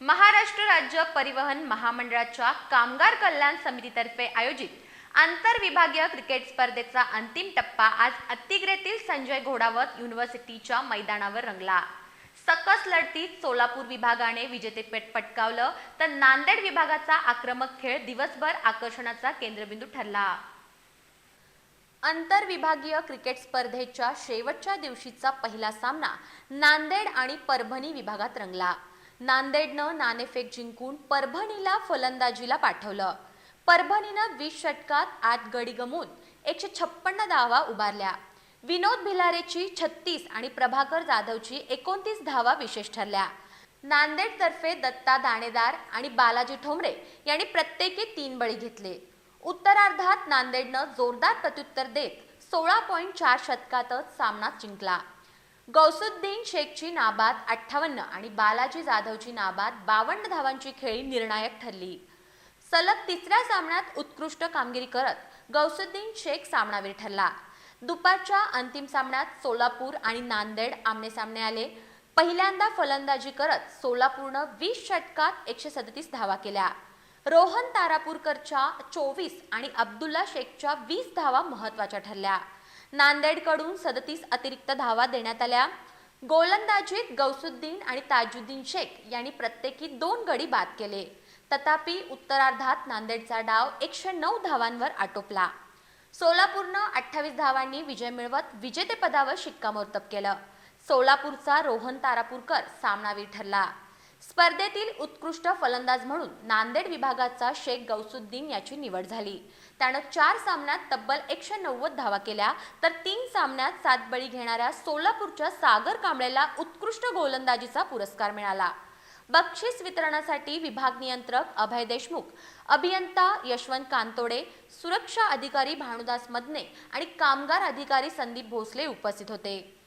महाराष्ट्र राज्य परिवहन महामंडळाच्या कामगार कल्याण समितीतर्फे आयोजित आंतरविभागीय क्रिकेट स्पर्धेचा अंतिम टप्पा आज अतिग्रेतील संजय घोडावत युनिव्हर्सिटीच्या मैदानावर रंगला. सकस लढतीत सोलापूर विभागाने विजेतेपद पटकावलं तर नांदेड विभागाचा आक्रमक खेळ दिवसभर आकर्षणाचा केंद्रबिंदू ठरला. आंतरविभागीय क्रिकेट स्पर्धेच्या शेवटच्या दिवशीचा पहिला सामना नांदेड आणि परभणी विभागात रंगला. नांदेडनं नाणेफेक जिंकून परभणीला फलंदाजीला पाठवलं. परभणीनं वीस षटकात आठ गडी गमवून एकशे छप्पन्न धावा उभारल्या. विनोद भिलारेची छत्तीस आणि प्रभाकर जाधवची एकोणतीस धावा विशेष ठरल्या. नांदेडतर्फे दत्ता दाणेदार आणि बालाजी ठोंबरे यांनी प्रत्येकी तीन बळी घेतले. उत्तरार्धात नांदेडनं जोरदार प्रत्युत्तर देत सोळा पॉईंट चार शतकातच सामना जिंकला. गौसुद्दीन शेखची नाबाद अठ्ठावन्न आणि बालाजी जाधवची नाबाद बावन्न धावांची खेळी निर्णायक ठरली. सलग तिसऱ्या सामन्यात उत्कृष्ट कामगिरी करत गौसुद्दीन शेख सामनावीर ठरला. दुपारच्या अंतिम सामन्यात सोलापूर आणि नांदेड आमनेसामने आले. पहिल्यांदा फलंदाजी करत सोलापूरनं वीस षटकात एकशे सदतीस धावा केल्या. रोहन तारापूरकरच्या चोवीस आणि अब्दुल्ला शेखच्या वीस धावा महत्त्वाच्या ठरल्या. नांदेडकडून सदतीस अतिरिक्त धावा देण्यात आल्या. गोलंदाजीत गौसुद्दीन आणि ताजुद्दीन शेख यांनी प्रत्येकी दोन गडी बाद केले. तथापि उत्तरार्धात नांदेडचा डाव एकशे नऊ धावांवर आटोपला. सोलापूरनं अठ्ठावीस धावांनी विजय मिळवत विजेतेपदावर शिक्कामोर्तब केलं. सोलापूरचा रोहन तारापूरकर सामनावीर ठरला. स्पर्धेतील उत्कृष्ट फलंदाज म्हणून नांदेड विभागाचा शेख गौसुद्दीन याची निवड झाली. त्यानं चार सामन्यात तब्बल एकशे नव्वद धावा केल्या तर तीन सामन्यात सात बळी घेणाऱ्या सोलापूरच्या सागर कांबळेला उत्कृष्ट गोलंदाजीचा पुरस्कार मिळाला. बक्षीस वितरणासाठी विभाग नियंत्रक अभय देशमुख अभियंता यशवंत कांतोडे सुरक्षा अधिकारी भानुदास मदने आणि कामगार अधिकारी संदीप भोसले उपस्थित होते.